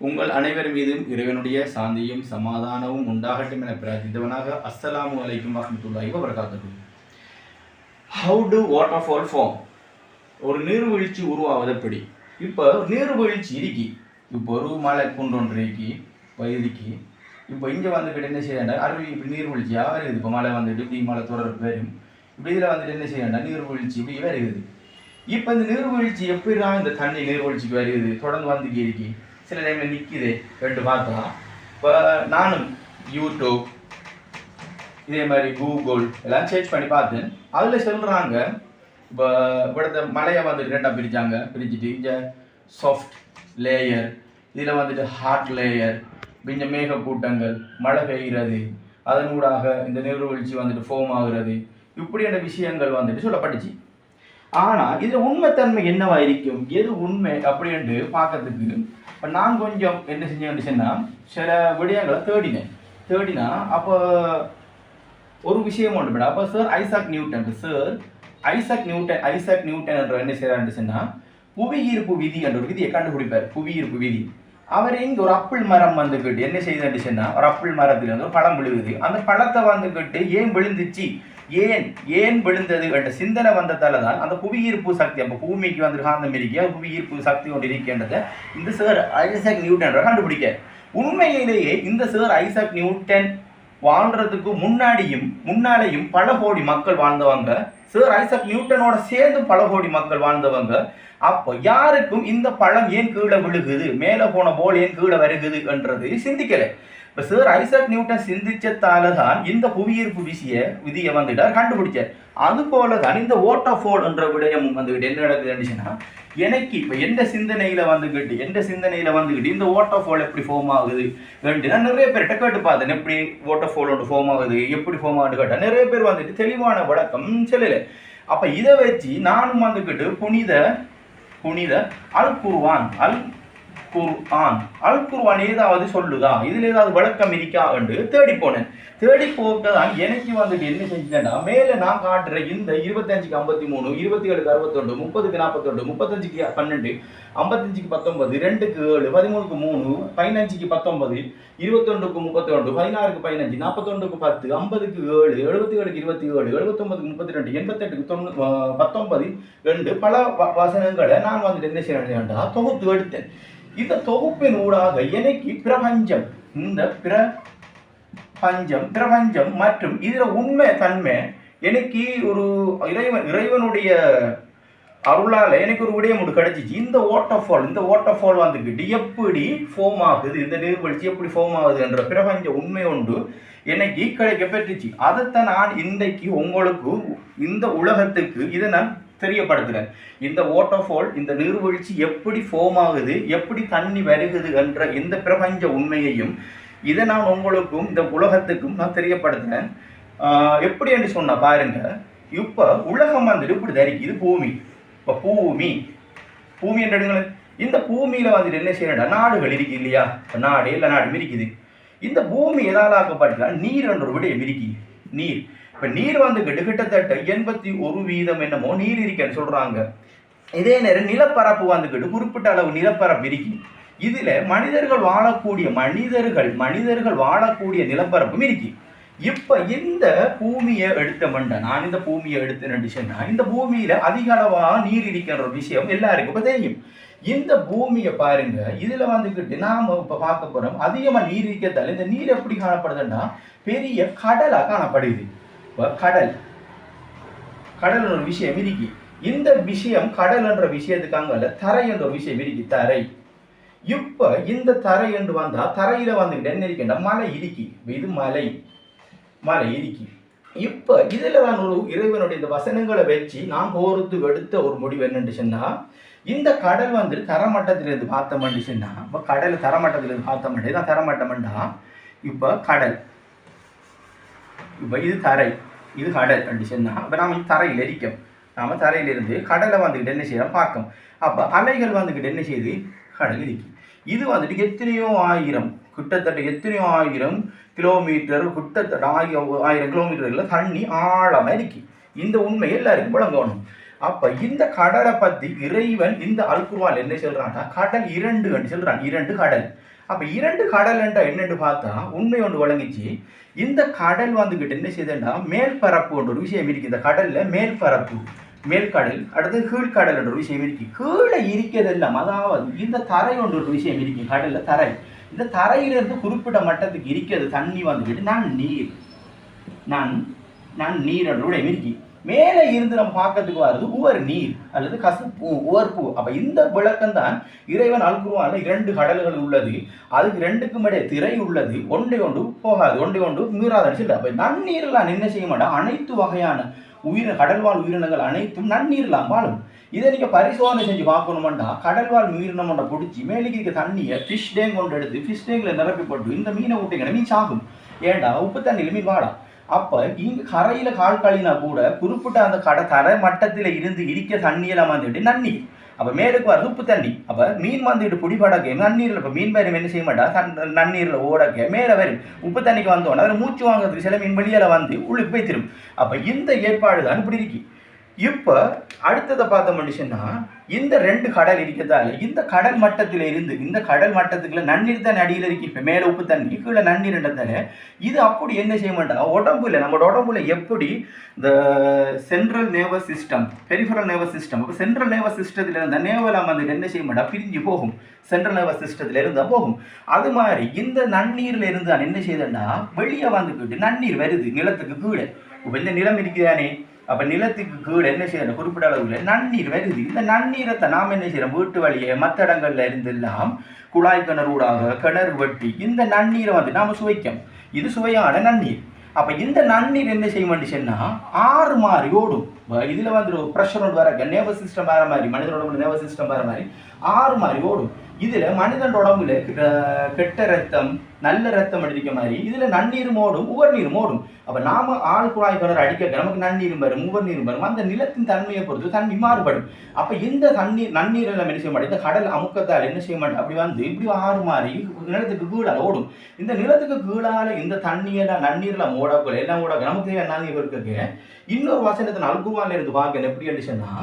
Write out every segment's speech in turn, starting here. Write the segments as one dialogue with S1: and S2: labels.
S1: உங்கள் அனைவர் மீதும் இறைவனுடைய சாந்தியும் சமாதானமும் உண்டாகட்டும் என பிரார்த்தித்தவனாக அஸ்ஸலாமு அலைக்கும் வரமத்துல்லாஹி வபரகாத்துஹு. How to water fall form ஒரு நீர்வீழ்ச்சி உருவாவது எப்படி இப்போ நீர்வீழ்ச்சி இருக்கி இப்போ ஒரு மலை குண்டு ஒன்று இப்போ இதுக்கு இப்போ இங்கே வந்துக்கிட்டு என்ன செய்யண்டா அருவி இப்படி நீர்வீழ்ச்சியாக வருது இப்போ மலை வந்துட்டு இப்படி மலை தொடர் வரும். இப்படி இதில் வந்துட்டு என்ன செய்யண்டா நீர்வீழ்ச்சி இப்படி வருது. இப்போ இந்த நீர்வீழ்ச்சி எப்படிதான் இந்த தண்ணி நீர்வீழ்ச்சிக்கு வருது? தொடர்ந்து வந்துக்கி இருக்கி. சில டைமில் நிற்கிது ரெண்டு பார்த்தா இப்போ நானும் யூடியூப் இதே மாதிரி கூகுள் எல்லாம் சேர்ச் பண்ணி பார்த்தேன். அதில் சொல்கிறாங்க இப்போ இவ்வளோத்த மலையை வந்துட்டு ரெண்டாக பிரித்தாங்க பிரிஞ்சுட்டு இந்த சாஃப்ட் லேயர் இதில் வந்துட்டு ஹார்ட் லேயர் இந்த மேக கூட்டங்கள் மழை பெய்கிறது அதனூடாக இந்த நீர்வீழ்ச்சி வந்துட்டு ஃபோம் ஆகுறது இப்படியான விஷயங்கள் வந்துட்டு சொல்லப்பட்டுச்சு. ஆனால் இதில் உண்மைத்தன்மை என்னவா இருக்கும் எது உண்மை அப்படின்ட்டு பார்க்கறதுக்கு இப்போ நான் கொஞ்சம் என்ன செஞ்சேன் சொன்னால் சில விடயங்களை தேடினேன். தேடினா அப்போ ஒரு விஷயம் ஒன்று மேடம். அப்போ sir Isaac Newton sir Isaac Newton Isaac Newton என்ற என்ன செய்யறான்னு சொன்னால் புவியீர்ப்பு விதி என்ற ஒரு விதியை கண்டுபிடிப்பார். புவியீர்ப்பு விதி. அவர் இங்கே ஒரு அப்பிள் மரம் வந்துக்கிட்டு என்ன செய்யுதுன்னு சொன்னால் ஒரு அப்பிள் மரத்தில் வந்து ஒரு பழம் விழுகுது. அந்த பழத்தை வந்துக்கிட்டு ஏன் விழுந்துச்சு? ஏன் ஏன் விழுந்தது என்ற சிந்தனை வந்ததால தான் அந்த புவியீர்ப்பு சக்தி அப்போ பூமிக்கு வந்திருக்கான் அந்த இருக்கிய புவியீர்ப்பு சக்தி ஒன்று இருக்கின்றதை இந்த சார் ஐசக் நியூட்டன் கண்டுபிடிக்க. உண்மையிலேயே இந்த சார் ஐசாக் நியூட்டன் வாழ்றதுக்கு முன்னாடியும் முன்னாலேயும் பல கோடி மக்கள் வாழ்ந்தவங்க சார் ஐசக் நியூட்டனோட சேர்ந்து பல கோடி மக்கள் வாழ்ந்தவங்க அப்போ யாருக்கும் இந்த பழம் ஏன் கீழே விழுகுது மேலே போன போல் ஏன் கீழே வருகுது என்றது சிந்திக்கலை. இப்போ சார் ஐசக் நியூட்டன் சிந்திச்சத்தால தான் இந்த புவியீர்ப்பு விசிய விதியை வந்துட்டார் கண்டுபிடிச்சார். அது போல தான் இந்த ஓட்டோஃபோல் என்ற விடயம் வந்துக்கிட்டு என்ன நடக்குதுன்னு எனக்கு இப்போ எந்த சிந்தனையில் வந்துக்கிட்டு எந்த சிந்தனையில் வந்துக்கிட்டு இந்த ஓட்டோஃபோல் எப்படி ஃபார்ம் ஆகுது வேண்டி நான் நிறைய பேர்கிட்ட கேட்டு பார்த்தேன். எப்படி ஓட்டோஃபோல் ஒன்று ஃபார்ம் ஆகுது எப்படி ஃபார்ம் ஆகுது கேட்டேன். நிறைய பேர் வந்துட்டு தெளிவான விளக்கம் சொல்லலை. அப்போ இதை வச்சு நானும் வந்துக்கிட்டு புனித புனித அல் குருவான் அல் குர்ஆன் அல் குர்ஆன் ஏதாவது சொல்லுதா? இதில் ஏதாவது விளக்கம் இருக்கா என்று தேடி போனேன் தேடி போட்டதான் எனக்கு வந்துட்டு என்ன செஞ்சேன்னா மேலே நான் காட்டுற இந்த இருபத்தஞ்சுக்கு ஐம்பத்தி மூணு இருபத்தி ஏழுக்கு அறுபத்தொண்டு முப்பதுக்கு நாற்பத்தொண்டு முப்பத்தஞ்சுக்கு பன்னெண்டு ஐம்பத்தஞ்சுக்கு பத்தொன்பது ரெண்டுக்கு ஏழு பதிமூணுக்கு மூணு பதினஞ்சுக்கு பத்தொன்பது இருபத்தொண்டுக்கு முப்பத்தொண்டு பதினாறுக்கு பதினஞ்சு நாற்பத்தொண்டுக்கு பத்து ஐம்பதுக்கு ஏழு எழுபத்தி ஏழுக்கு இருபத்தி ஏழு எழுபத்தொன்பதுக்கு முப்பத்தி ரெண்டு எண்பத்தெட்டுக்கு தொண்ணூ பத்தொன்பது ரெண்டு. பல வ- வசனங்களை நான் வந்துட்டு என்ன செய்யறேன்டா தொகுத்து எடுத்தேன். இந்த தொகுப்பின் ஊடாக எனக்கு பிரபஞ்சம் இந்த பிர பஞ்சம் பிரபஞ்சம் மற்றும் இதில் உண்மை தன்மை எனக்கு ஒரு இறைவன் இறைவனுடைய அருளால் எனக்கு ஒரு விடயம் ஒன்று கிடைச்சிச்சு? இந்த வாட்டர்ஃபால் இந்த வாட்டர்ஃபால் வந்துக்கிட்டு எப்படி ஃபோம் ஆகுது? இந்த நீர்வீழ்ச்சி எப்படி ஃபோம் ஆகுது என்ற பிரபஞ்ச உண்மை ஒன்று எனக்கு கிடைக்க பெற்றுச்சு அதைத்தான் நான் இன்றைக்கு உங்களுக்கு இந்த உலகத்துக்கு இதை நான் தெரியப்படுத்துகிறேன் இந்த வாட்டர்ஃபால் இந்த நீர்வீழ்ச்சி எப்படி ஃபோம் ஆகுது எப்படி தண்ணி வருகுது என்ற இந்த பிரபஞ்ச உண்மையையும் இதை நான் உங்களுக்கும் இந்த உலகத்துக்கும் நான் தெரியப்படுத்துகிறேன் எப்படி என்று சொன்னா பாருங்க. இப்போ உலகம் வந்துட்டு இப்படி தரிக்குது பூமி. இப்போ பூமி. பூமி என்று இந்த பூமியில் வந்துட்டு என்ன செய்யணும் நாடுகள் இருக்கு இல்லையா? இப்போ நாடு இல்லை நாடு இருக்குது இந்த பூமி எதால் ஆக்கப்பட்டா நீர் என்ற ஒரு விடயம் இருக்கு நீர். இப்போ நீர் வந்துக்கிட்டு கிட்டத்தட்ட எண்பத்தி ஒரு வீதம் என்னமோ நீர் இருக்கேன்னு சொல்றாங்க. இதே நேரம் நிலப்பரப்பு வந்துக்கிட்டு குறிப்பிட்ட அளவு நிலப்பரப்பு இருக்கு. இதுல மனிதர்கள் வாழக்கூடிய மனிதர்கள் மனிதர்கள் வாழக்கூடிய நிலப்பரப்பும் இருக்கு. இப்ப இந்த பூமியை எடுத்தமண்ட நான் இந்த பூமியை எடுத்தேன்னு சொன்னா இந்த பூமியில அதிக அளவா நீர் இருக்கின்ற ஒரு விஷயம் எல்லாருக்கும் இப்ப தெரியும். இந்த பூமியை பாருங்க இதுல வந்துக்கிட்டு நாம இப்ப பார்க்க போறோம் அதிகமா நீர் இருக்கிறதால இந்த நீர் எப்படி காணப்படுதுன்னா பெரிய கடலா காணப்படுது. இப்போ கடல். கடல் ஒரு விஷயம் இருக்கு இந்த விஷயம் கடல் என்ற விஷயத்துக்கு அங்கல தரை என்ற ஒரு விஷயம் இருக்கு தரை. இப்போ இந்த தரை என்று வந்தா தரையில வந்துக்கிட்டு என்ன இருக்குன்னா மலை இருக்கு இது மலை. மலை இருக்கு இப்போ இதில் தான் ஒரு இறைவனுடைய இந்த வசனங்களை வச்சு நான் போறது எடுத்த ஒரு முடிவு என்னன்னு சொன்னால் இந்த கடல் வந்து தரமட்டத்திலிருந்து பார்த்தோம்னு சொன்னா இப்போ கடல் தரமட்டத்திலிருந்து பார்த்தோம்னா இதான் தரமட்டம்டா இப்போ கடல். இப்போ இது தரை. இது கடல் அப்படி சொன்னா அப்போ நாம தரையில் எரிக்கும். நாம் தரையிலிருந்து கடலை வந்துக்கிட்டு என்ன செய்யலாம் பார்க்கும். அப்போ அலைகள் வந்துக்கிட்டு என்ன செய்யுது? கடல் இருக்கு இது வந்துட்டு எத்தனையோ ஆயிரம் கிட்டத்தட்ட எத்தனையோ ஆயிரம் கிலோமீட்டர் கிட்டத்தட்ட ஆயிரம் ஆயிரம் கிலோமீட்டர்களில் தண்ணி ஆழமாக இருக்கு இந்த உண்மை எல்லாருக்கும் விளங்கணும். அப்ப இந்த கடலை பத்தி இறைவன் இந்த அல்குர்வான் என்ன சொல்றான்னா கடல் இரண்டு என்று சொல்றான். இரண்டு கடல். அப்ப இரண்டு கடல் என்றா என்னன்னு பார்த்தா உண்மை ஒன்று வழங்கிச்சு இந்த கடல் வந்துகிட்டு என்ன செய்யுதுன்னா மேல்பரப்பு ஒன்று ஒரு விஷயம் இருக்கு. இந்த கடல்ல மேல்பரப்பு மேல்கடல் அடுத்து கீழ்கடல் என்ற ஒரு விஷயம் இருக்கு. கீழே இருக்கிறதெல்லாம் அதாவது இந்த தரை ஒன்று ஒரு விஷயம் இருக்கு கடல்ல தரை. இந்த தரையிலிருந்து குறிப்பிட்ட மட்டத்துக்கு இருக்கிறது தண்ணி வந்துக்கிட்டு நான் நீர். நான் நான் நீர் என்ற உடைய இருக்கி. மேலே இருந்து நம்ம பார்க்கறதுக்கு வர்றது உவர் நீர் அல்லது கசப்பு உவர்ப்பு. அப்போ இந்த விளக்கம் தான் இறைவன் அல்குருவான இரண்டு கடல்கள் உள்ளது. அதுக்கு ரெண்டுக்கும் இடையே திரை உள்ளது. ஒன்றை ஒன்று போகாது ஒன்றை ஒன்று மீறாத சொல்லி அப்போ நன்னீர்லாம் என்ன செய்ய மாட்டோம் அனைத்து வகையான உயிர் கடல்வாழ் உயிரினங்கள் அனைத்தும் நன்னீர்லாம் வாழும். இதை நீங்கள் பரிசோதனை செஞ்சு பார்க்கணுமெண்டா? கடல்வாழ் உயிரினம் ஒன்றை பிடிச்சி மேலே இருக்க தண்ணியை ஃபிஷ் டேங்க் கொண்டு எடுத்து ஃபிஷ் டேங்கில் நிரப்பி போட்டு இந்த மீனை விட்டீங்கன்னா மீன் சாகும். ஏண்டா? உப்பு தண்ணியில் மீன் வாடா. அப்ப இங்க கரையில கால் கழினா கூட குறிப்பிட்ட அந்த கடை தரை மட்டத்தில் இருந்து இருக்க தண்ணியெல்லாம் வந்துட்டு நன்னீர். அப்ப மேலுக்கு வர உப்பு தண்ணி அப்ப மீன் வந்துட்டு பிடிபடக்க நன்னீர்ல இப்ப மீன் பேரும் என்ன செய்ய மாட்டா? தன் நன்னீர்ல ஓடக்க மேல வரும். உப்பு தண்ணிக்கு வந்தோன்னா அதில் மூச்சு வாங்குறதுக்கு சில மீன் வெளியில வந்து உள்ளுக்கு போய் திரும்பும். அப்ப இந்த ஏற்பாடு தான் இப்படி இருக்கு. இப்போ அடுத்ததை பார்த்த மனுஷன்னா இந்த ரெண்டு கடல் இருக்கிறதால இந்த கடல் மட்டத்தில் இருந்து இந்த கடல் மட்டத்துக்குள்ள நன்னீர் தான் அடியில் இருக்கு இப்போ மேலே உப்பு தண்ணி கீழே நன்னீர் என்றதால இது அப்படி என்ன செய்ய மாட்டா? உடம்புல நம்மளோட உடம்புல எப்படி இந்த central nervous system peripheral nervous system அப்போ சென்ட்ரல் நேர்வஸ் சிஸ்டத்தில் இருந்த நேவலாம் வந்து என்ன செய்ய மாட்டா? பிரிஞ்சு போகும். சென்ட்ரல் நேர்வஸ் சிஸ்டத்தில் இருந்தால் போகும். அது மாதிரி இந்த நன்னீரில் இருந்து என்ன செய்யுதுன்னா வெளியே வந்துக்கிட்டு நன்னீர் வருது நிலத்துக்கு கீழே. இப்போ இந்த நிலம் இருக்குதானே அப்ப நிலத்துக்கு கீழே என்ன செய்யணும் குறிப்பிட்ட அளவுல நன்னீர் வருது. இந்த நன்னீரத்தை நாம் என்ன செய்யறோம்? வீட்டு வழியே மற்ற இடங்கள்ல இருந்தெல்லாம் குழாய் கிணறு ஊடாக கிணறு வெட்டி இந்த நன்னீரை வந்து நாம சுவைக்கும் இது சுவையான நன்னீர். அப்ப இந்த நன்னீர் என்ன செய்ய வேண்டிச்சுன்னா ஆறு மாதிரி ஓடும். இதில் இதுல வந்து ஒரு ப்ரெஷர் ஒன்று வர நேவ சிஸ்டம் வேற மாதிரி மனிதனோட நேவ சிஸ்டம் வேற மாதிரி ஆறு மாதிரி ஓடும். இதுல மனிதன் உடம்புல கெட்ட ரத்தம் நல்ல ரத்தம் அடிக்க மாதிரி. இதுல நன்னீர் மோடும் உவர் நீர் ஓடும். அப்ப நாம ஆள் குழாய் கிணறு அடிக்க நமக்கு நன்னீரும் வரும் உவர் நீரும் வரும். அந்த நிலத்தின் தன்மையை பொறுத்து தண்ணி மாறுபடும். அப்ப இந்த தண்ணீர் நன்னீர் எல்லாம் என்ன செய்ய மாட்டோம் இந்த கடல் அமுக்கத்தால் என்ன செய்ய மாட்டோம் அப்படி வந்து இப்படி ஆறு மாறி நிலத்துக்கு கீழால ஓடும். இந்த நிலத்துக்கு கீழால இந்த தண்ணியெல்லாம் நன்னீர்ல ஓடக்குள்ள எல்லாம் ஓட நமக்கு தேவை நன்னீர் இருக்கு. இன்னொரு வசனத்தை நல்குவான்ல இருந்து பார்க்க எப்படி இருந்துச்சுன்னா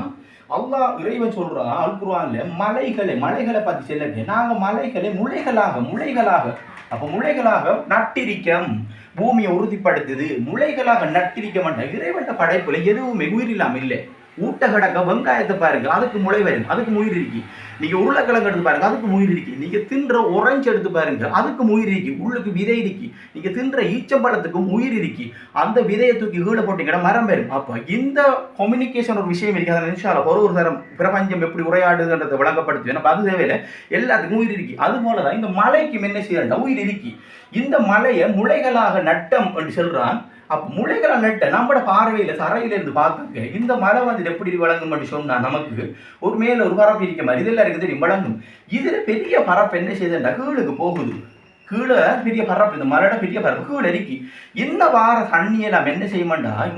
S1: அல்லாஹ் இறைவன் சொல்றான் அல்குர்ஆன்ல மலைகளை மலைகளை பத்தி சொல்லுங்க நாங்க மலைகளை முளைகளாக முளைகளாக அப்ப முளைகளாக நட்டிரிக்கம். பூமியை உறுதிப்படுத்துது முளைகளாக நட்டிரிக்க மாட்டேன் இறைவன் படைப்புல எதுவுமே உயிரில்லாம இல்லை. ஊட்ட கிடக்க வெங்காயத்தை பாருங்க அதுக்கு முளை வரும் அதுக்கு உயிர் இருக்கு. நீங்க உருளைக்கிழங்கு எடுத்து பாருங்க அதுக்கு உயிர் இருக்கு. நீங்க தின்ற ஒரஞ்சு எடுத்து பாருங்க அதுக்கு உயிர் இருக்கு. உள்ளுக்கு விதை இருக்கு. நீங்க தின்ற ஈச்சம்பழத்துக்கும் உயிர் இருக்கு. அந்த விதையை தூக்கி கீழே போட்டீங்கன்னா மரம் வரும். அப்போ இந்த கம்யூனிகேஷன் ஒரு விஷயம் இருக்கு. அதை நிமிஷம் ஒரு ஒரு தரம் பிரபஞ்சம் எப்படி உரையாடுதுன்றதை விளங்கப்படுத்து அப்ப அது தேவையில்லை. எல்லாத்துக்கும் உயிர் இருக்கு. அது போலதான் இந்த மலைக்கு என்ன செய்யறா உயிர் இருக்கு. இந்த மலையை முளைகளாக நட்டம் என்று சொல்றான். அப்ப முளைகளை நட்ட நம்மட பார்வையில தரையில இருந்து பார்க்க இந்த மலை வந்து எப்படி வழங்கும் என்று சொன்னா நமக்கு ஒரு மேல ஒரு பரப்பு இருக்க மாதிரி இதெல்லாம் இருக்குது தெரியும் வழங்கும் இதுல பெரிய பரப்பு என்ன செய்யுதுன்னா கீழுக்கு போகுது. கீழே பெரிய பரப்பு இந்த மலையோட பெரிய பரப்பு கீழே இருக்கு இந்த வார தண்ணியை நாம் என்ன செய்ய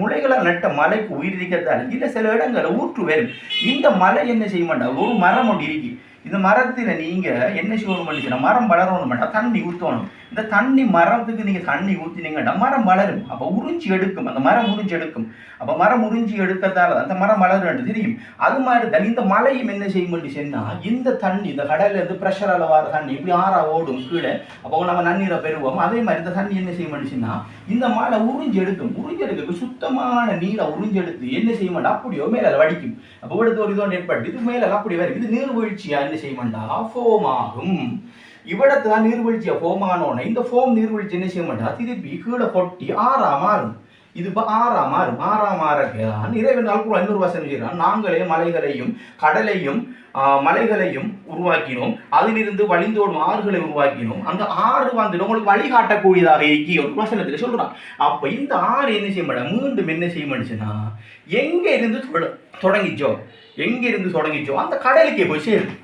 S1: முளைகளை நட்ட மலைக்கு உயிர் இருக்கிறதால இல்ல சில இடங்களில் ஊற்று வரும். இந்த மலை என்ன செய்ய ஒரு மரம் ஒன்று இருக்கு. இந்த மரத்தில் நீங்க என்ன செய்யணும் மரம் வளரணும் மாட்டா தண்ணி ஊத்தணும். இந்த தண்ணி மரத்துக்கு நீங்கள் தண்ணி ஊற்றினீங்கன்னா மரம் வளரும் அப்போ உறிஞ்சி எடுக்கும் அந்த மரம் உறிஞ்சி எடுக்கும் அப்போ மரம் உறிஞ்சி எடுக்கிறதால அந்த மரம் வளரும் தெரியும் அது மாதிரி தான் இந்த மலையும் என்ன செய்ய சொன்னால் இந்த தண்ணி இந்த கடல்லேருந்து ப்ரெஷர் ப்ரெஷரால தண்ணி இப்படி ஆறா ஓடும் கீழே அப்போ நம்ம நன்னீரை பெறுவோம் அதே மாதிரி இந்த தண்ணி என்ன செய்ய சொன்னால் இந்த மலை உறிஞ்சி எடுக்கும் உறிஞ்சி எடுக்க சுத்தமான நீரை உறிஞ்சி எடுத்து என்ன செய்ய மாட்டா அப்படியோ மேல வடிக்கும் அப்போ எடுத்து ஒரு இதோ ஏற்பட்டு இது மேலே அப்படி வரும் இது நீர்வீழ்ச்சியா என்ன செய்ய மாட்டா ஃபோமாகும் ஆகும் நீர்வீழ்ச்சிய ஃபோமானோன்னே ஃபோம் ஆனோடனே இந்த ஃபோம் நீர்வீழ்ச்சி என்ன செய்ய மாட்டா திருப்பி கீழே கொட்டி ஆறா. மாறும் இது இப்போ ஆறா. மாறும் ஆறா மாறதான் இறைவன் அல்குரா இன்னொரு வசனம் செய்கிறான் நாங்களே மலைகளையும் கடலையும் மலைகளையும் உருவாக்கினோம். அதிலிருந்து வழிந்தோடும் ஆறுகளை உருவாக்கினோம். அந்த ஆறு வந்து உங்களுக்கு வழிகாட்டக்கூடியதாக இருக்கி ஒரு வசனத்தில் சொல்கிறான் அப்போ இந்த ஆறு என்ன செய்ய மாட்டா மீண்டும் என்ன செய்ய மாட்டுச்சுன்னா எங்கே இருந்து தொட- தொடங்கிச்சோ? எங்கே இருந்து தொடங்கிச்சோ? அந்த கடலுக்கே போய் சேரும்.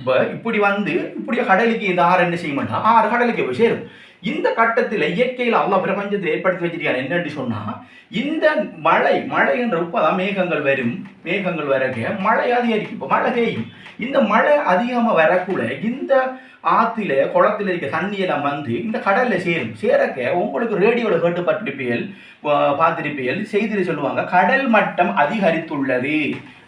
S1: இப்போ இப்படி வந்து இப்படி கடலுக்கு இந்த ஆறு என்ன செய்ய ஆறு கடலுக்கு போய் சேரும். இந்த கட்டத்தில் இயற்கையில் அவ்வளோ பிரபஞ்சத்தில் ஏற்படுத்தி வச்சிருக்காரு என்னன்னு சொன்னால் இந்த மழை மழை என்ற உப்பதான் மேகங்கள் வரும் மேகங்கள் வரக்க மழை அதிகரிக்கும் இப்போ மழை பெய்யும். இந்த மழை அதிகமாக வரக்குள்ள இந்த ஆற்றுல குளத்தில் இருக்க தண்ணியெல்லாம் வந்து இந்த கடலில் சேரும். சேரக்க உங்களுக்கு ரேடியோவில் கேட்டுப்பட்டிருப்பீர்கள் பா- பார்த்துருப்பியல் செய்தியில் சொல்லுவாங்க கடல் மட்டம் அதிகரித்துள்ளது.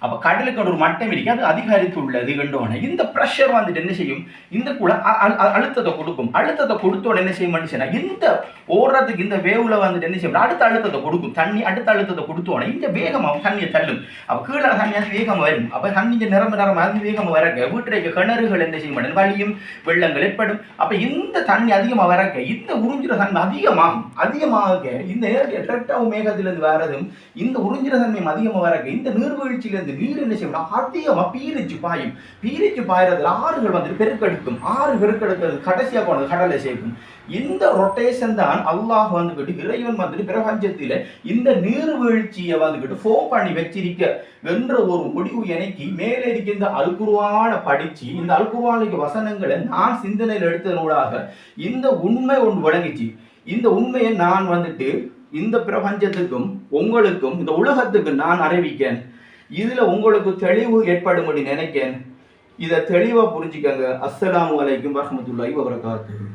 S1: அப்ப கடலுக்கு ஒரு மட்டம் இருக்கு. அது அதிகரித்துள்ளது கண்டோன இந்த ப்ரெஷர் வந்துட்டு என்ன செய்யும்? இந்த கூட அ- அழுத்தத்தை கொடுக்கும். அழுத்தத்தை கொடுத்தோட என்ன செய்யும் மனுஷனா இந்த ஓடுறதுக்கு இந்த வேவ்ல வந்துட்டு என்ன செய்யும்? அடுத்த அழுத்தத்தை கொடுக்கும். தண்ணி அடுத்த அழுத்தத்தை கொடுத்தோட இந்த வேகமா தண்ணியை தள்ளும். அப்ப கீழே தண்ணி அது வேகம் வரும். அப்ப தண்ணி நிரம்ப நிரம்ப அது வேகம் வரக்க வீட்டில் இருக்க கிணறுகள் என்ன செய்ய மாட்டேன் வழியும் வெள்ளங்கள் ஏற்படும். அப்ப இந்த தண்ணி அதிகமாக வரக்க இந்த உறிஞ்சுற தன்மை அதிகமாகும். அதிகமாக இந்த டெரக்டாவும் மேகத்திலிருந்து வரதும் இந்த உறிஞ்சுற தன்மை அதிகமாக வரக்க இந்த நீர்வீழ்ச்சியிலிருந்து நீர் என்ன செய்யணும் அதிகமாக பீரிச்சு பாயும். பீரிச்சு பாயறதுல ஆறுகள் வந்துட்டு பெருக்கெடுக்கும். ஆறு பெருக்கெடுக்கிறது கடைசியாக போனது கடலை சேர்க்கும் இந்த ரொட்டேஷன் தான் அல்லாஹ் வந்துக்கிட்டு இறைவன் வந்துட்டு பிரபஞ்சத்தில் இந்த நீர்வீழ்ச்சியை வந்துக்கிட்டு ஃபோம் பண்ணி வச்சிருக்க என்ற ஒரு முடிவு எனக்கு மேலே இருக்கின்ற அல்குருவான படிச்சு இந்த அல்குருவானுக்கு வசனங்களை நான் சிந்தனையில் எடுத்ததனூடாக இந்த உண்மை ஒன்று வழங்கிச்சு இந்த உண்மையை நான் வந்துட்டு இந்த பிரபஞ்சத்துக்கும் உங்களுக்கும் இந்த உலகத்துக்கு நான் அறிவிக்கேன். இதுல உங்களுக்கு தெளிவு ஏற்படும் நினைக்கேன். இதை தெளிவாக புரிஞ்சுக்கங்க. அஸ்ஸலாமு அலைக்கும் வரஹ்மத்துல்லாஹி வபரகாத்துஹு.